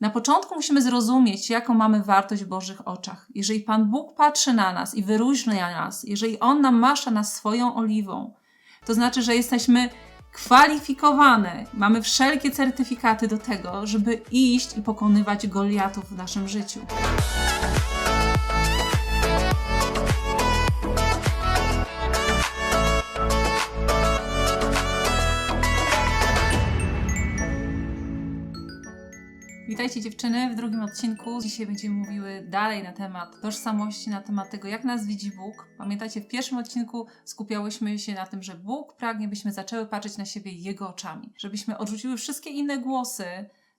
Na początku musimy zrozumieć, jaką mamy wartość w Bożych oczach. Jeżeli Pan Bóg patrzy na nas i wyróżnia nas, jeżeli On namasza nas swoją oliwą, to znaczy, że jesteśmy kwalifikowane, mamy wszelkie certyfikaty do tego, żeby iść i pokonywać Goliatów w naszym życiu. Witajcie dziewczyny w drugim odcinku. Dzisiaj będziemy mówiły dalej na temat tożsamości, na temat tego, jak nas widzi Bóg. Pamiętacie, w pierwszym odcinku skupiałyśmy się na tym, że Bóg pragnie, byśmy zaczęły patrzeć na siebie Jego oczami. Żebyśmy odrzuciły wszystkie inne głosy,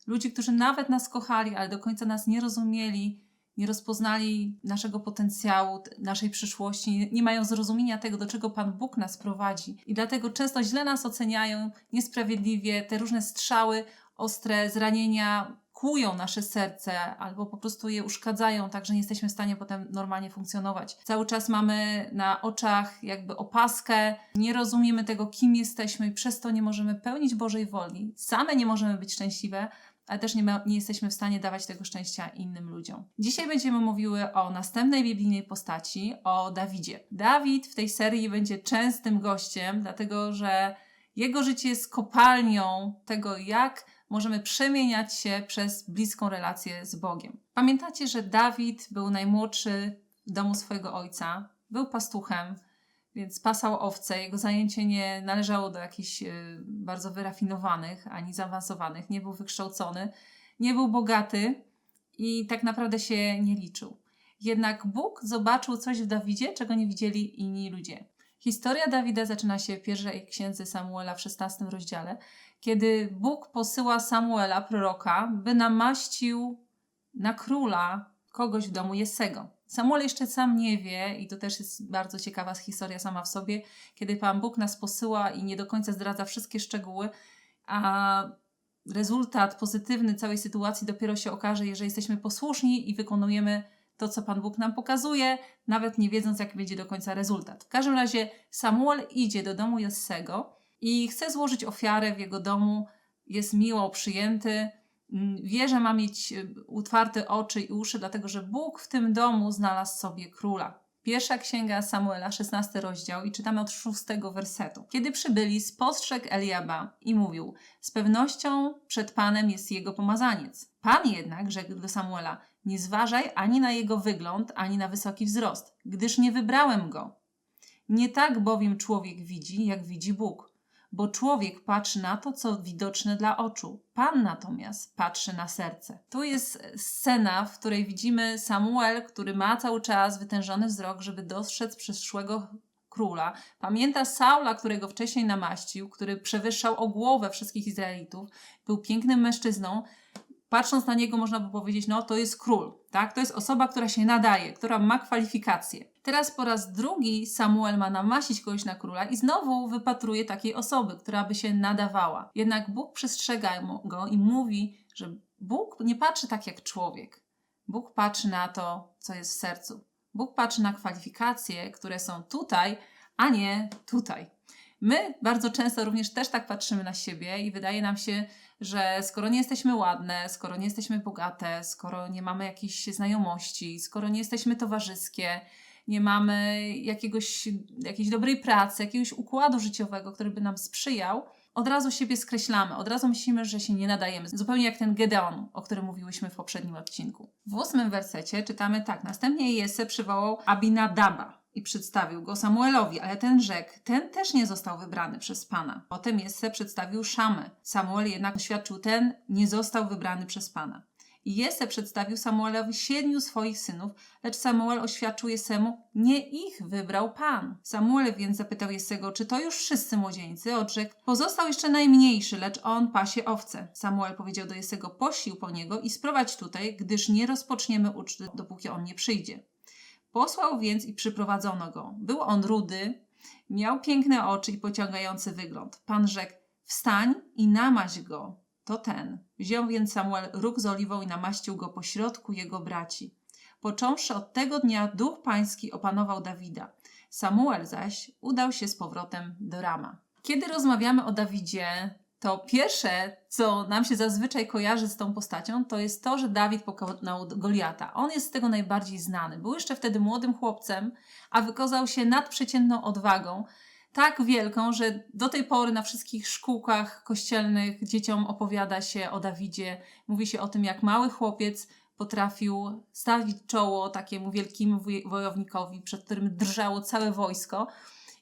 ludzi, którzy nawet nas kochali, ale do końca nas nie rozumieli, nie rozpoznali naszego potencjału, naszej przyszłości, nie mają zrozumienia tego, do czego Pan Bóg nas prowadzi. I dlatego często źle nas oceniają, niesprawiedliwie, te różne strzały, ostre zranienia kłują nasze serce albo po prostu je uszkadzają, tak że nie jesteśmy w stanie potem normalnie funkcjonować. Cały czas mamy na oczach jakby opaskę, nie rozumiemy tego, kim jesteśmy i przez to nie możemy pełnić Bożej woli. Same nie możemy być szczęśliwe, ale też nie, ma, nie jesteśmy w stanie dawać tego szczęścia innym ludziom. Dzisiaj będziemy mówiły o następnej biblijnej postaci, o Dawidzie. Dawid w tej serii będzie częstym gościem, dlatego że jego życie jest kopalnią tego, jak możemy przemieniać się przez bliską relację z Bogiem. Pamiętacie, że Dawid był najmłodszy w domu swojego ojca, był pastuchem, więc pasał owce. Jego zajęcie nie należało do jakichś e, bardzo wyrafinowanych ani zaawansowanych. Nie był wykształcony, nie był bogaty i tak naprawdę się nie liczył. Jednak Bóg zobaczył coś w Dawidzie, czego nie widzieli inni ludzie. Historia Dawida zaczyna się w pierwszej księdze Samuela w 16 rozdziale, kiedy Bóg posyła Samuela, proroka, by namaścił na króla kogoś w domu Jessego. Samuel jeszcze sam nie wie, i to też jest bardzo ciekawa historia sama w sobie, kiedy Pan Bóg nas posyła i nie do końca zdradza wszystkie szczegóły, a rezultat pozytywny całej sytuacji dopiero się okaże, jeżeli jesteśmy posłuszni i wykonujemy to, co Pan Bóg nam pokazuje, nawet nie wiedząc, jaki będzie do końca rezultat. W każdym razie Samuel idzie do domu Jessego i chce złożyć ofiarę w jego domu. Jest miło przyjęty. Mm, Wie, że ma mieć y, utwarte oczy i uszy, dlatego że Bóg w tym domu znalazł sobie króla. Pierwsza księga Samuela, 16 rozdział i czytamy od 6 wersetu. Kiedy przybyli, spostrzegł Eliaba i mówił: Z pewnością przed Panem jest jego pomazaniec. Pan jednak rzekł do Samuela: Nie zważaj ani na jego wygląd, ani na wysoki wzrost, gdyż nie wybrałem go. Nie tak bowiem człowiek widzi, jak widzi Bóg. Bo człowiek patrzy na to, co widoczne dla oczu. Pan natomiast patrzy na serce. Tu jest scena, w której widzimy Samuel, który ma cały czas wytężony wzrok, żeby dostrzec przyszłego króla. Pamięta Saula, którego wcześniej namaścił, który przewyższał o głowę wszystkich Izraelitów. Był pięknym mężczyzną. Patrząc na niego, można by powiedzieć, no to jest król, tak? To jest osoba, która się nadaje, która ma kwalifikacje. Teraz po raz drugi Samuel ma namaścić kogoś na króla i znowu wypatruje takiej osoby, która by się nadawała. Jednak Bóg przestrzega go i mówi, że Bóg nie patrzy tak jak człowiek. Bóg patrzy na to, co jest w sercu. Bóg patrzy na kwalifikacje, które są tutaj, a nie tutaj. My bardzo często również też tak patrzymy na siebie i wydaje nam się, że skoro nie jesteśmy ładne, skoro nie jesteśmy bogate, skoro nie mamy jakichś znajomości, skoro nie jesteśmy towarzyskie, nie mamy jakiegoś, jakiejś dobrej pracy, jakiegoś układu życiowego, który by nam sprzyjał, od razu siebie skreślamy, od razu myślimy, że się nie nadajemy. Zupełnie jak ten Gedeon, o którym mówiłyśmy w poprzednim odcinku. W ósmym wersecie czytamy tak. Następnie Jesse przywołał Abinadaba i przedstawił go Samuelowi, ale ten rzekł, ten też nie został wybrany przez Pana. Potem Jesse przedstawił Szamę. Samuel jednak oświadczył, ten nie został wybrany przez Pana. I Jesse przedstawił Samuelowi siedmiu swoich synów, lecz Samuel oświadczył Jesemu, nie ich wybrał Pan. Samuel więc zapytał Jesego, czy to już wszyscy młodzieńcy? Odrzekł, pozostał jeszcze najmniejszy, lecz on pasie owce. Samuel powiedział do Jesego, poślił po niego i sprowadź tutaj, gdyż nie rozpoczniemy uczty, dopóki on nie przyjdzie. Posłał więc i przyprowadzono go. Był on rudy, miał piękne oczy i pociągający wygląd. Pan rzekł, wstań i namaź go. To ten. Wziął więc Samuel róg z oliwą i namaścił go pośrodku jego braci. Począwszy od tego dnia duch pański opanował Dawida. Samuel zaś udał się z powrotem do Rama. Kiedy rozmawiamy o Dawidzie, to pierwsze, co nam się zazwyczaj kojarzy z tą postacią, to jest to, że Dawid pokonał Goliata. On jest z tego najbardziej znany. Był jeszcze wtedy młodym chłopcem, a wykazał się nadprzeciętną odwagą, tak wielką, że do tej pory na wszystkich szkółkach kościelnych dzieciom opowiada się o Dawidzie. Mówi się o tym, jak mały chłopiec potrafił stawić czoło takiemu wielkiemu woj- wojownikowi, przed którym drżało całe wojsko.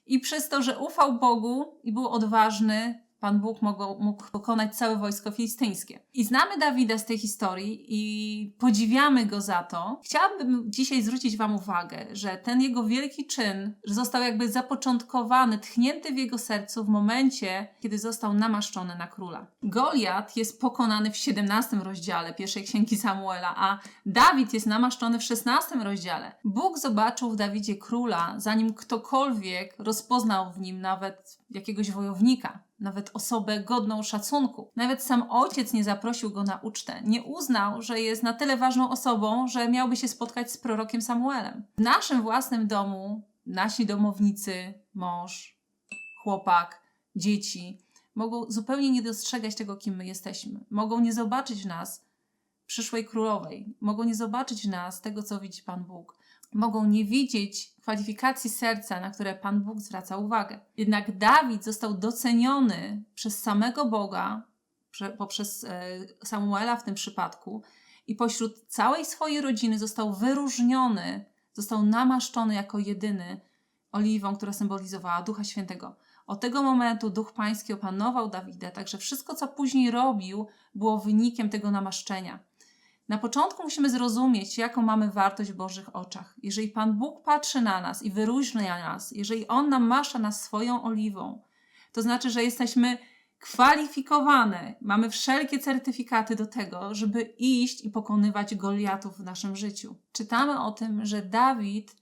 I przez to, że ufał Bogu i był odważny, Pan Bóg mógł, mógł pokonać całe wojsko filistyńskie. I znamy Dawida z tej historii i podziwiamy go za to. Chciałabym dzisiaj zwrócić Wam uwagę, że ten jego wielki czyn został jakby zapoczątkowany, tchnięty w jego sercu w momencie, kiedy został namaszczony na króla. Goliat jest pokonany w 17 rozdziale pierwszej księgi Samuela, a Dawid jest namaszczony w 16 rozdziale. Bóg zobaczył w Dawidzie króla, zanim ktokolwiek rozpoznał w nim nawet jakiegoś wojownika, nawet osobę godną szacunku. Nawet sam ojciec nie zaprosił go na ucztę. Nie uznał, że jest na tyle ważną osobą, że miałby się spotkać z prorokiem Samuelem. W naszym własnym domu nasi domownicy, mąż, chłopak, dzieci mogą zupełnie nie dostrzegać tego, kim my jesteśmy. Mogą nie zobaczyć w nas przyszłej królowej. Mogą nie zobaczyć w nas tego, co widzi Pan Bóg. Mogą nie widzieć kwalifikacji serca, na które Pan Bóg zwraca uwagę. Jednak Dawid został doceniony przez samego Boga, prze- poprzez e, Samuela w tym przypadku, i pośród całej swojej rodziny został wyróżniony, został namaszczony jako jedyny oliwą, która symbolizowała Ducha Świętego. Od tego momentu Duch Pański opanował Dawida, także wszystko, co później robił, było wynikiem tego namaszczenia. Na początku musimy zrozumieć, jaką mamy wartość w Bożych oczach. Jeżeli Pan Bóg patrzy na nas i wyróżnia nas, jeżeli On namasza nas swoją oliwą, to znaczy, że jesteśmy kwalifikowane, mamy wszelkie certyfikaty do tego, żeby iść i pokonywać Goliatów w naszym życiu. Czytamy o tym, że Dawid,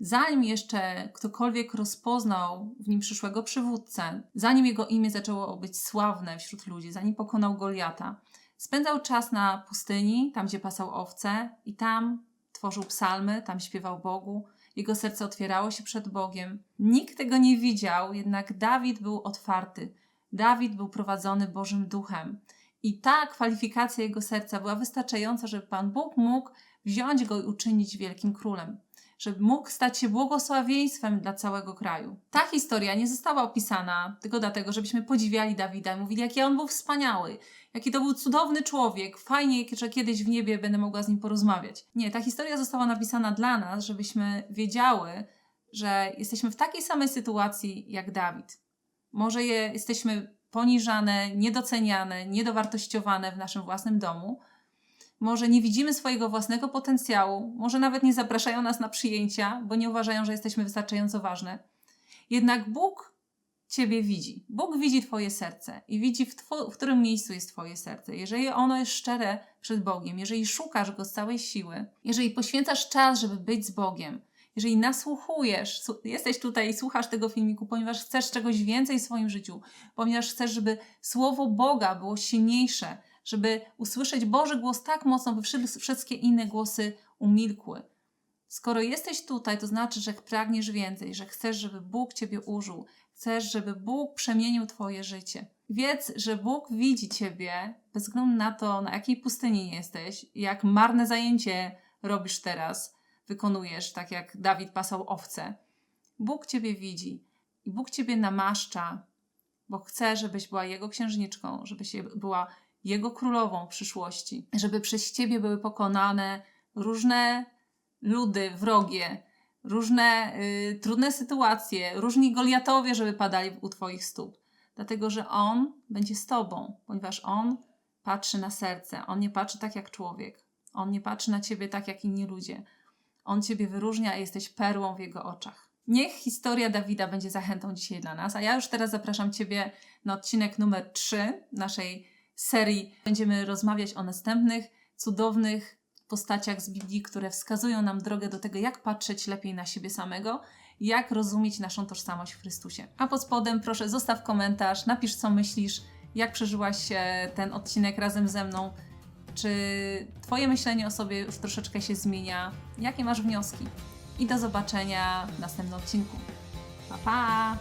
zanim jeszcze ktokolwiek rozpoznał w nim przyszłego przywódcę, zanim jego imię zaczęło być sławne wśród ludzi, zanim pokonał Goliata, spędzał czas na pustyni, tam gdzie pasał owce, i tam tworzył psalmy, tam śpiewał Bogu. Jego serce otwierało się przed Bogiem. Nikt tego nie widział, jednak Dawid był otwarty. Dawid był prowadzony Bożym Duchem. I ta kwalifikacja jego serca była wystarczająca, żeby Pan Bóg mógł wziąć go i uczynić wielkim królem. Żeby mógł stać się błogosławieństwem dla całego kraju. Ta historia nie została opisana tylko dlatego, żebyśmy podziwiali Dawida i mówili, jaki on był wspaniały, jaki to był cudowny człowiek, fajnie, że kiedyś w niebie będę mogła z nim porozmawiać. Nie, ta historia została napisana dla nas, żebyśmy wiedziały, że jesteśmy w takiej samej sytuacji jak Dawid. Może je, jesteśmy poniżane, niedoceniane, niedowartościowane w naszym własnym domu. Może nie widzimy swojego własnego potencjału, może nawet nie zapraszają nas na przyjęcia, bo nie uważają, że jesteśmy wystarczająco ważne. Jednak Bóg Ciebie widzi. Bóg widzi Twoje serce i widzi, w, w którym miejscu jest Twoje serce. Jeżeli ono jest szczere przed Bogiem, jeżeli szukasz Go z całej siły, jeżeli poświęcasz czas, żeby być z Bogiem, jeżeli nasłuchujesz, jesteś tutaj i słuchasz tego filmiku, ponieważ chcesz czegoś więcej w swoim życiu, ponieważ chcesz, żeby Słowo Boga było silniejsze, żeby usłyszeć Boży głos tak mocno, by wszy- wszystkie inne głosy umilkły. Skoro jesteś tutaj, to znaczy, że pragniesz więcej, że chcesz, żeby Bóg Ciebie użył, chcesz, żeby Bóg przemienił Twoje życie. Wiedz, że Bóg widzi Ciebie bez względu na to, na jakiej pustyni jesteś, jak marne zajęcie robisz teraz, wykonujesz, tak jak Dawid pasał owce. Bóg Ciebie widzi i Bóg Ciebie namaszcza, bo chce, żebyś była Jego księżniczką, żebyś była Jego królową w przyszłości, żeby przez Ciebie były pokonane różne ludy wrogie, różne y, trudne sytuacje, różni Goliatowie, żeby padali u Twoich stóp. Dlatego, że On będzie z Tobą, ponieważ On patrzy na serce. On nie patrzy tak jak człowiek. On nie patrzy na Ciebie tak jak inni ludzie. On Ciebie wyróżnia i jesteś perłą w Jego oczach. Niech historia Dawida będzie zachętą dzisiaj dla nas, a ja już teraz zapraszam Ciebie na odcinek numer 3 naszej serii. Będziemy rozmawiać o następnych cudownych postaciach z Biblii, które wskazują nam drogę do tego, jak patrzeć lepiej na siebie samego, jak rozumieć naszą tożsamość w Chrystusie. A pod spodem proszę zostaw komentarz, napisz co myślisz, jak przeżyłaś ten odcinek razem ze mną, czy Twoje myślenie o sobie już troszeczkę się zmienia, jakie masz wnioski. I do zobaczenia w następnym odcinku. Pa, pa!